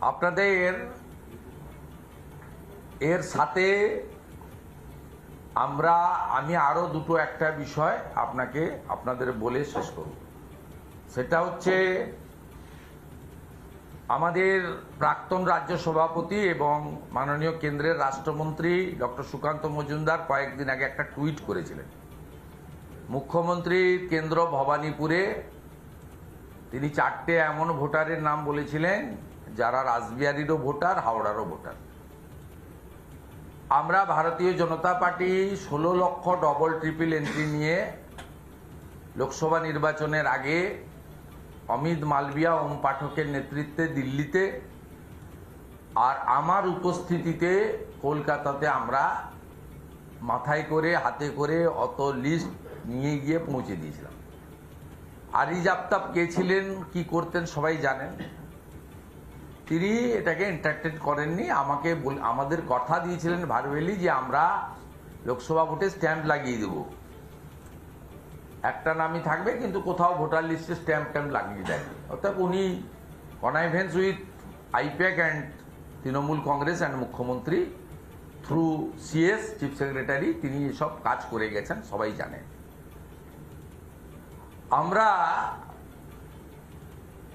আপনাদের এর সাথে আমরা, আমি আরও দুটো একটা বিষয় আপনাকে, আপনাদের বলে শেষ করব। সেটা হচ্ছে আমাদের প্রাক্তন রাজ্য সভাপতি এবং মাননীয় কেন্দ্রের রাষ্ট্রমন্ত্রী ডক্টর সুকান্ত মজুমদার কয়েকদিন আগে একটা টুইট করেছিলেন। মুখ্যমন্ত্রী কেন্দ্র ভবানীপুরে তিনি চারটে এমন ভোটারের নাম বলেছিলেন যারা রাসবিহারীরও ভোটার, হাওড়ারও ভোটার। আমরা ভারতীয় জনতা পার্টি ষোলো লক্ষ ডবল ট্রিপল এন্ট্রি নিয়ে লোকসভা নির্বাচনের আগে অমিত মালবিয়া, ওম পাঠকের নেতৃত্বে দিল্লিতে আর আমার উপস্থিতিতে কলকাতাতে আমরা মাথায় করে, হাতে করে অত লিস্ট নিয়ে গিয়ে পৌঁছে দিয়েছিলাম। আরিজ আফতাব কে ছিলেন, কি করতেন সবাই জানেন। তিনি এটাকে এন্টারটেন করেননি, আমাকে আমাদের কথা দিয়েছিলেন ভারবেলি যে আমরা লোকসভা ভোটে স্ট্যাম্প লাগিয়ে দেব। একটা নামই থাকবে, কিন্তু কোথাও ভোটার লিস্টে স্ট্যাম্প ট্যাম্প লাগিয়ে দেয়নি। অর্থাৎ উনি connivance with IPAC and Trinamool Congress and মুখ্যমন্ত্রী থ্রু সিএস চিফ সেক্রেটারি তিনি এসব কাজ করে গেছেন, সবাই জানেন। আমরা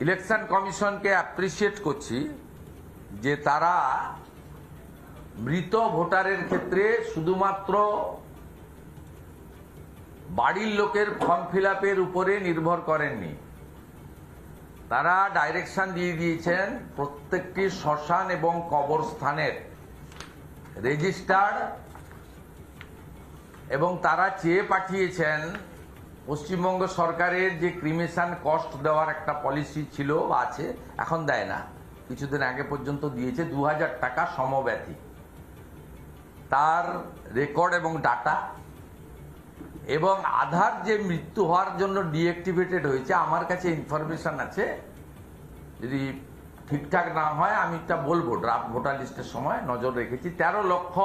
ইলেকশন কমিশনকে অ্যাপ্রিসিয়েট করছি যে তারা মৃত ভোটারের ক্ষেত্রে শুধুমাত্র বাড়ির লোকের ফর্ম ফিল উপরে নির্ভর করেননি। তারা ডাইরেকশন দিয়ে দিয়েছেন প্রত্যেকটি শ্মশান এবং কবরস্থানের রেজিস্টার্ড এবং তারা চেয়ে পাঠিয়েছেন পশ্চিমবঙ্গ সরকারের যে ক্রিমেশন কস্ট দেওয়ার একটা পলিসি ছিল বা আছে, এখন দেয় না। কিছুদিন আগে পর্যন্ত দিয়েছে দু হাজার টাকা সমব্যথী তার রেকর্ড এবং ডাটা এবং আধার যে মৃত্যু হওয়ার জন্য ডিঅ্যাক্টিভেটেড হয়েছে, আমার কাছে ইনফরমেশন আছে। যদি ঠিকঠাক না হয়, আমি এটা বলব ড্রাফট ভোটার লিস্টের সময় নজর রেখেছি। তেরো লক্ষ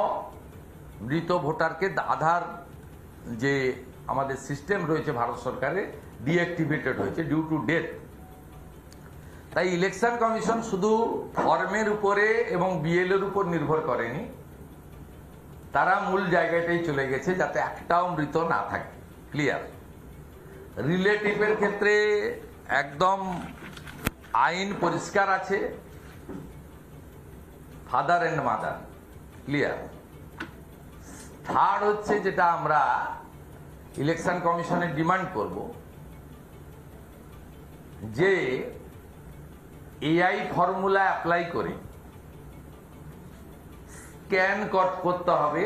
মৃত ভোটারকে আধার যে আমাদের সিস্টেম রয়েছে ভারত সরকারে, ডিঅ্যাক্টিভেটেড হয়েছে ডিউ টু ডেথ তাই ইলেকশন কমিশন শুধু ফর্মের উপরে এবং বিএল এর উপর নির্ভর করেনি। তারা মূল জায়গাটাই চলে গেছে যাতে একটাও মৃত না থাকে। ক্লিয়ার রিলেটিভের ক্ষেত্রে একদম আইন পরিষ্কার আছে। Father and mother clear third হচ্ছে যেটা আমরা ইলেকশন কমিশনের ডিমান্ড করব যে এআই ফর্মুলা অ্যাপ্লাই করে স্ক্যান কট করতে হবে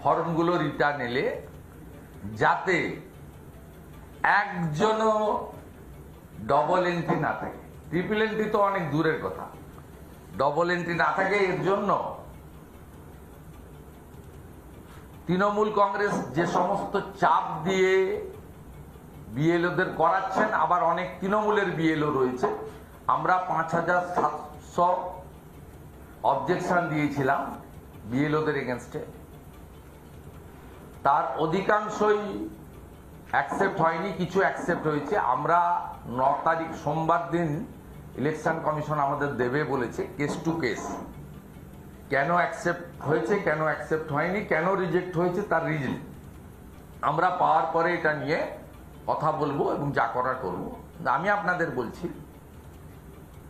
ফর্মগুলো রিটার্ন এলে, যাতে একজনও ডবল এন্ট্রি না থাকে। ট্রিপল এন্ট্রি তো অনেক দূরের কথা। ডবল এন্ট্রি না থাকে এর জন্য তৃণমূল কংগ্রেস যে সমস্ত চাপ দিয়ে বিএলওদের করাচ্ছেন, আবার অনেক তৃণমূলের বিএলও রয়েছে। আমরা পাঁচ হাজার সাতশো অবজেকশন দিয়েছিলাম বিএলওদের এগেনস্টে তার অধিকাংশই অ্যাকসেপ্ট হয়নি, কিছু অ্যাকসেপ্ট হয়েছে। আমরা ন তারিখ সোমবার দিন ইলেকশন কমিশন আমাদের দেবে বলেছে কেস টু কেস কেন অ্যাকসেপ্ট হয়েছে, কেন অ্যাকসেপ্ট হয়নি, কেন রিজেক্ট হয়েছে তার রিজন আমরা পাওয়ার পরে এটা নিয়ে কথা বলব এবং যা করার করব। আমি আপনাদের বলছি,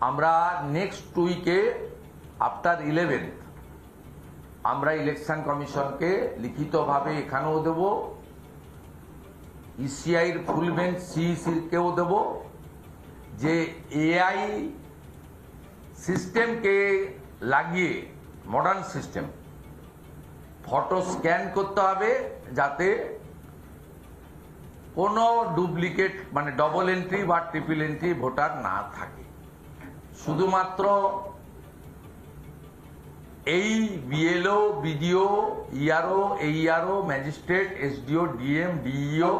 আমরা নেক্সট উইকে আফটার ইলেভেন্থ আমরা ইলেকশন কমিশনকে লিখিতভাবে এখানেও দেব ইসিআইর ফুল বেঞ্চ সিইসিকেও দেব, যে এআই সিস্টেমকে লাগিয়ে মডার্ন সিস্টেম ফটো স্ক্যান করতে হবে যাতে কোনো ডুপ্লিকেট মানে ডবল এন্ট্রি বা ট্রিপল এন্ট্রি ভোটার না থাকে। শুধুমাত্র এই BLO BDO ERO AERO magistrate SDO DM DEO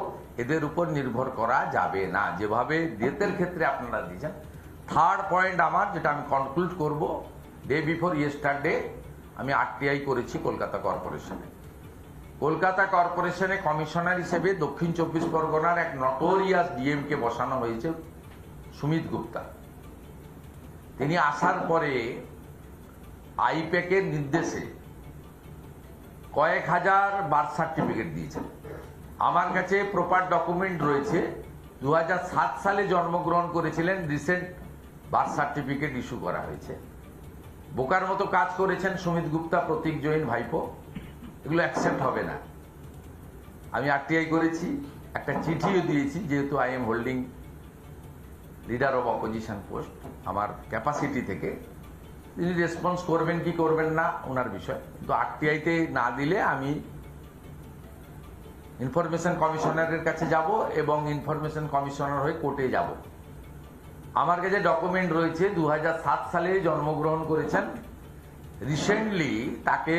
এদের উপর নির্ভর করা যাবে না। যেভাবে ডেথের ক্ষেত্রে আপনারা দিয়েছেন। থার্ড পয়েন্ট আমার, যেটা আমি কনক্লুড করব ডে বিফোর ইয়েস্টারডে আমি আরটিআই করেছি কলকাতা কর্পোরেশনে। কলকাতা কর্পোরেশনে কমিশনার হিসেবে দক্ষিণ চব্বিশ পরগনার এক নটোরিয়াস ডিএমকে বসানো হয়েছে, সুমিত গুপ্তা। তিনি আসার পরে আইপ্যাকের নির্দেশে কয়েক হাজার বার্থ সার্টিফিকেট দিয়েছেন। আমার কাছে প্রপার ডকুমেন্ট রয়েছে। দু হাজার সাত সালে জন্মগ্রহণ করেছিলেন রিসেন্ট বার্থ সার্টিফিকেট ইস্যু করা হয়েছে। বোকার মতো কাজ করেছেন সুমিত গুপ্তা, প্রতীক জৈন, ভাইপো। এগুলো অ্যাকসেপ্ট হবে না। আমি আরটিআই করেছি, একটা চিঠিও দিয়েছি, যেহেতু I am holding leader of opposition post আমার ক্যাপাসিটি থেকে। তিনি রেসপন্স করবেন কি করবেন না, ওনার বিষয়। কিন্তু আরটিআইতে না দিলে আমি ইনফরমেশন কমিশনারের কাছে যাব এবং ইনফরমেশন কমিশনার হয়ে কোর্টে যাব। আমার কাছে ডকুমেন্ট রয়েছে দু হাজার সাত সালে জন্মগ্রহণ করেছেন। রিসেন্টলি তাকে